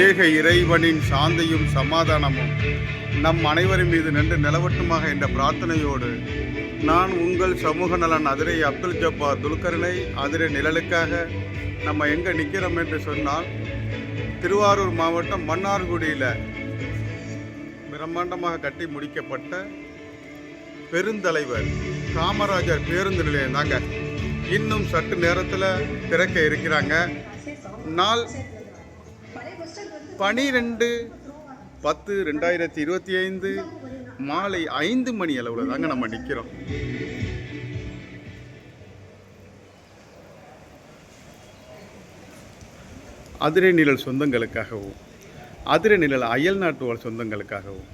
ஏக இறைவனின் சாந்தியும் சமாதானமும் நம் அனைவரின் மீது நின்று நிலவட்டுமாக என்ற பிரார்த்தனையோடு நான் உங்கள் சமூக நலன் அதிரை அப்துல் ஜப்பா துல்கர்னை அதிரை நிழலுக்காக நம்ம எங்கே நிற்கிறோம் என்று சொன்னால் திருவாரூர் மாவட்டம் மன்னார்குடியில் பிரம்மாண்டமாக கட்டி முடிக்கப்பட்ட பெருந்தலைவர் காமராஜர் பேருந்து நிலையம் தாங்க. இன்னும் சற்று நேரத்தில் திறக்க இருக்கிறாங்க. நாள் பனிரெண்டு பத்து ரெண்டாயிரத்தி இருபத்தி ஐந்து மாலை ஐந்து மணி அளவில் தாங்க நம்ம நிற்கிறோம் அதிரை நிழல் சொந்தங்களுக்காகவும் அதிரை நிழல் அயல் நாட்டு வாழ் சொந்தங்களுக்காகவும்.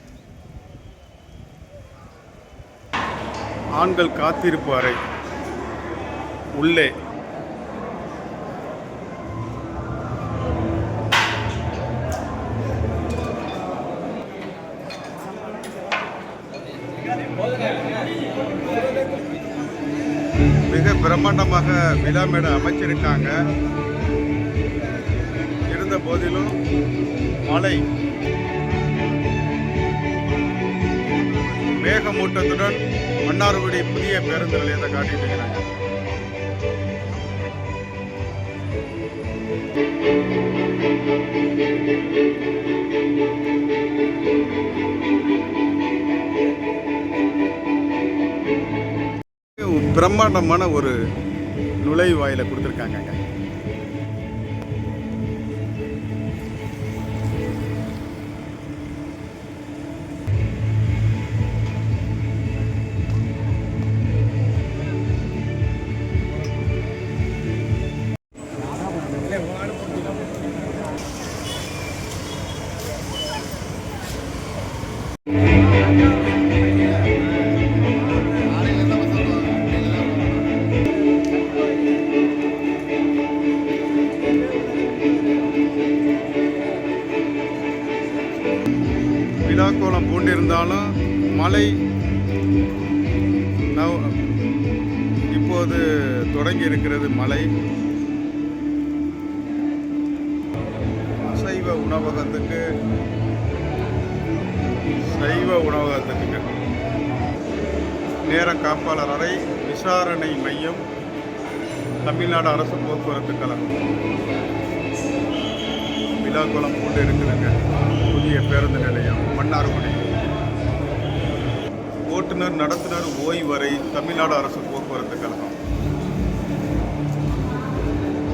ஆண்கள் காத்திருப்பு அறை உள்ளே. மிக பிரம்மாண்டமாக விழா மேடை அமைச்சிருக்காங்க. இருந்த போதிலும் மழை மேகமூட்டத்துடன் மன்னார்குடி புதிய பேருந்து நிலையத்தை காட்டிட்டு இருக்கிறாங்க. பிரம்மாண்டமான ஒரு நுழைவாயில கொடுத்துருக்காங்க விழாக்கோலம் பூண்டிருந்தாலும் மழை நவ- இப்போது தொடங்கி இருக்கிறது மழை. அசைவ உணவகத்துக்கு சைவ உணவகத்துக்குங்க நேர காப்பாளர் அறை விசாரணை மையம் தமிழ்நாடு அரசு போக்குவரத்து கழகம். விழாக்குளம் கொண்டு இருக்குதுங்க புதிய பேருந்து நிலையம். மன்னார்குடி ஓட்டுநர் நடத்துனர் ஓய்வரை தமிழ்நாடு அரசு போக்குவரத்து கழகம்.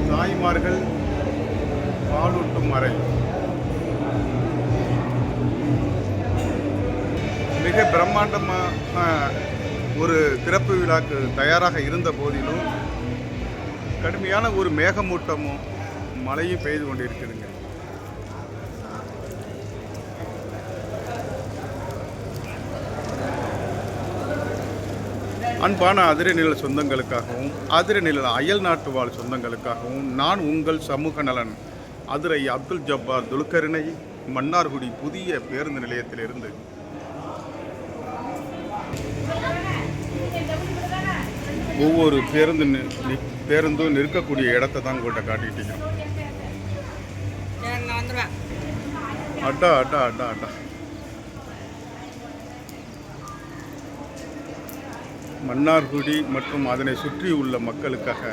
தாய்மார்கள் பாலூட்டும் அறை. மிக பிரம்மாண்டமான ஒரு திறப்பு விழாக்கு தயாராக இருந்த போதிலும் கடுமையான ஒரு மேகமூட்டமும் மழையும் பெய்து கொண்டிருக்குதுங்க அன்பான அதிரை நிழல் சொந்தங்களுக்காகவும் அதிரை நிழல் அயல் நாட்டு வாழ் சொந்தங்களுக்காகவும் நான் உங்கள் சமூக நலன் அதிரை அப்துல் ஜப்பார் துல்கரினை மன்னார்குடி புதிய பேருந்து நிலையத்திலிருந்து. ஒவ்வொரு பேருந்து பேருந்தும் நிற்கக்கூடிய இடத்த தான் உங்கள்கிட்ட வந்துடுவேன். அட்டா அட்டா அட்டா அட்டா மன்னார்குடி மற்றும் அதனை சுற்றி உள்ள மக்களுக்காக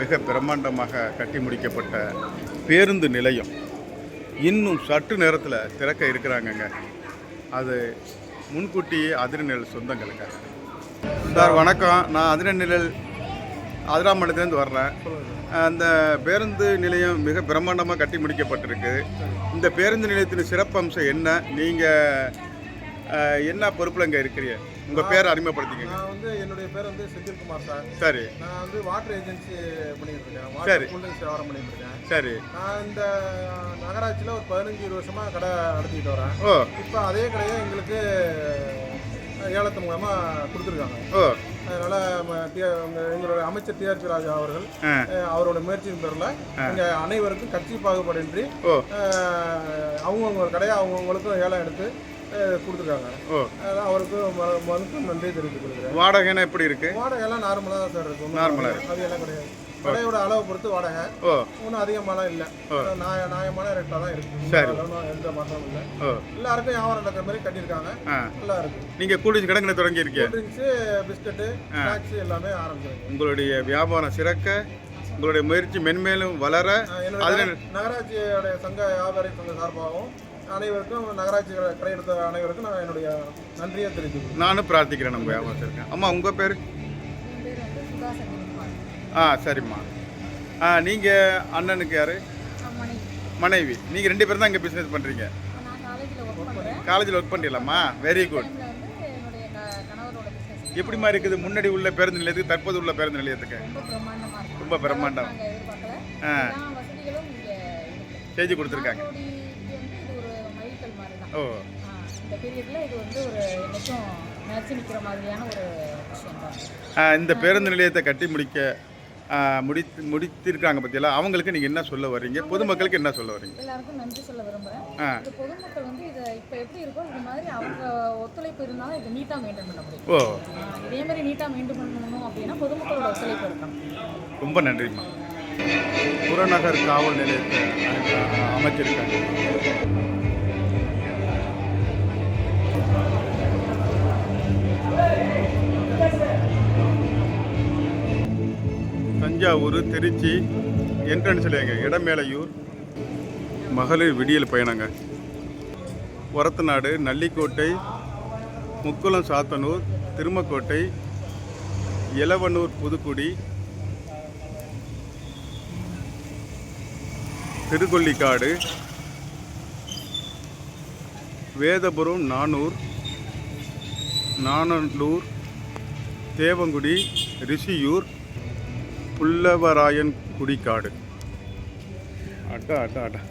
மிக பிரம்மாண்டமாக கட்டி முடிக்கப்பட்ட பேருந்து நிலையம். இன்னும் சற்று நேரத்தில் திறக்க இருக்கிறாங்கங்க. அது முன்கூட்டியே அதிரநிழல் சொந்தங்களுக்காக. சார் வணக்கம். நான் அதிரநிழல் அதிராமண்டலத்துலேருந்து வர்றேன். அந்த பேருந்து நிலையம் மிக பிரம்மாண்டமாக கட்டி முடிக்கப்பட்டிருக்கு. இந்த பேருந்து நிலையத்தின் சிறப்பம்சம் என்ன? நீங்கள் என்ன பொறுப்பில் இங்கே இருக்கிறீங்க? உங்கள் பேரை அறிமுகப்படுத்திக்கங்க நான் வந்து என்னுடைய பேர் வந்து செந்தில்குமார் சார். சரி. நான் வந்து வாட்டர் ஏஜென்சி பண்ணிட்டு இருக்கேன் சரி. வியாபாரம் பண்ணிட்டு இருக்கேன் சரி. நான் இந்த நகராட்சியில் ஒரு பதினஞ்சு இருபது வருஷமா கடை நடத்திட்டு வரேன். ஓ. இப்போ அதே கடையை எங்களுக்கு ஏலத்து மூலமா கொடுத்துருக்காங்க. ஓ. அதனால எங்களுடைய அமைச்சர் டிஆர்பி ராஜா அவர்கள் அவரோட முயற்சியின் பேரில் எங்க அனைவருக்கும் கட்சி பாகுபாடின்றி அவங்கவங்க கடையை அவங்கவுங்களுக்கும் ஏலம் எடுத்து கொடுத்துருக்காங்க. ஓ. அதனால அவருக்கும் ம- மனுக்கும் நன்றி தெரிவித்துக் கொள்கிறேன். வாடகைனா எப்படி இருக்கு? வாடகை எல்லாம் நார்மலாக தான் சார் இருக்கும். நார்மலா அது எல்லாம் கிடையாது. கடையோட அளவை பொறுத்து வாடகை. ஒன்றும் அதிகமாலாம் இல்லை. ஓ. நியாய நியாயமான ரேட்டாக தான் இருக்கு. சரி. எந்த மாற்றமும் இல்லை. எல்லாருக்கும் வியாபாரம் நடக்கிற மாதிரி கட்டியிருக்காங்க. நல்லா இருக்கு. நீங்கள் கூலிச்சு கடைங்களை தொடங்கியிருக்கீங்க? ட்ரிங்க்ஸு பிஸ்கட்டு ஸ்நாக்ஸ் எல்லாமே ஆரம்பிச்சிருக்கு உங்களுடைய வியாபாரம் சிறக்க உங்களுடைய முயற்சி மென்மேலும் வளர நகராட்சியோடைய சங்க வியாபாரி சங்க சார்பாகவும் அனைவருக்கும் நகராட்சி கடை- கடையெடுத்த அனைவருக்கும் நான் என்னுடைய நன்றியை தெரிவித்துக்கிறேன் நானும் பிரார்த்திக்கிறேன் நம்ம வியாபாரம் அம்மா உங்கள் பேர்? ஆ சரிம்மா. ஆ நீங்கள் அண்ணனுக்கு யார்? மனைவி. நீங்கள் ரெண்டு பேரும் தான் இங்கே பிஸ்னஸ் பண்ணுறீங்க நான் காலேஜில் ஒர்க் பண்ணுறேன் காலேஜில் ஒர்க் பண்ணிடலாமா வெரி குட் எப்படிமா இருக்குது? முன்னாடி உள்ள பேருந்து நிலையத்துக்கு தற்போது உள்ள பேருந்து நிலையத்துக்கு? ரொம்ப பிரம்மாண்டம். ஆ. செஞ்சு கொடுத்துருக்காங்க. இந்த பீரியடில் இது வந்து ஒரு என்னைக்கும் நினச்சி நிற்கிற மாதிரியான ஒரு விஷயம் தான் ஆ, இந்த பேருந்து நிலையத்தை கட்டி முடிக்க முடித்து முடித்திருக்காங்க பற்றியெல்லாம் அவங்களுக்கு நீங்கள் என்ன சொல்ல வர்றீங்க? பொதுமக்களுக்கு என்ன சொல்ல வர்றீங்க? எல்லாருக்கும் நன்றி சொல்ல விரும்புகிறேன் பொதுமக்கள் வந்து இதை இப்போ எப்படி இருக்கோ இது மாதிரி அவங்க ஒத்துழைப்பு இருந்தாலும் இதை நீட்டாக மெயின்டைன் பண்ண முடியும். ஓ. இதே மாதிரி நீட்டாக மெயின்டைன் பண்ணணும் அப்படின்னா பொதுமக்களோட ஒத்துழைப்பு இருக்கணும். ரொம்ப நன்றிம்மா. புறநகர் காவல் நிலையத்தை அமைச்சிருக்காங்க. தஞ்சாவூர் திருச்சி என்ட்ரன்ஸில் எங்கள் இடமேலையூர் மகளிர் விடியல் பயணங்க. ஒரத்தநாடு நல்லிக்கோட்டை முக்குளம் சாத்தனூர் திருமக்கோட்டை இளவனூர் புதுக்குடி திருக்கொல்லிக்காடு வேதபுரம் நானூர் நானலூர் தேவங்குடி ரிஷியூர் புல்லவராயன் குடிக்காடு அட்டா அட்டா அட்டா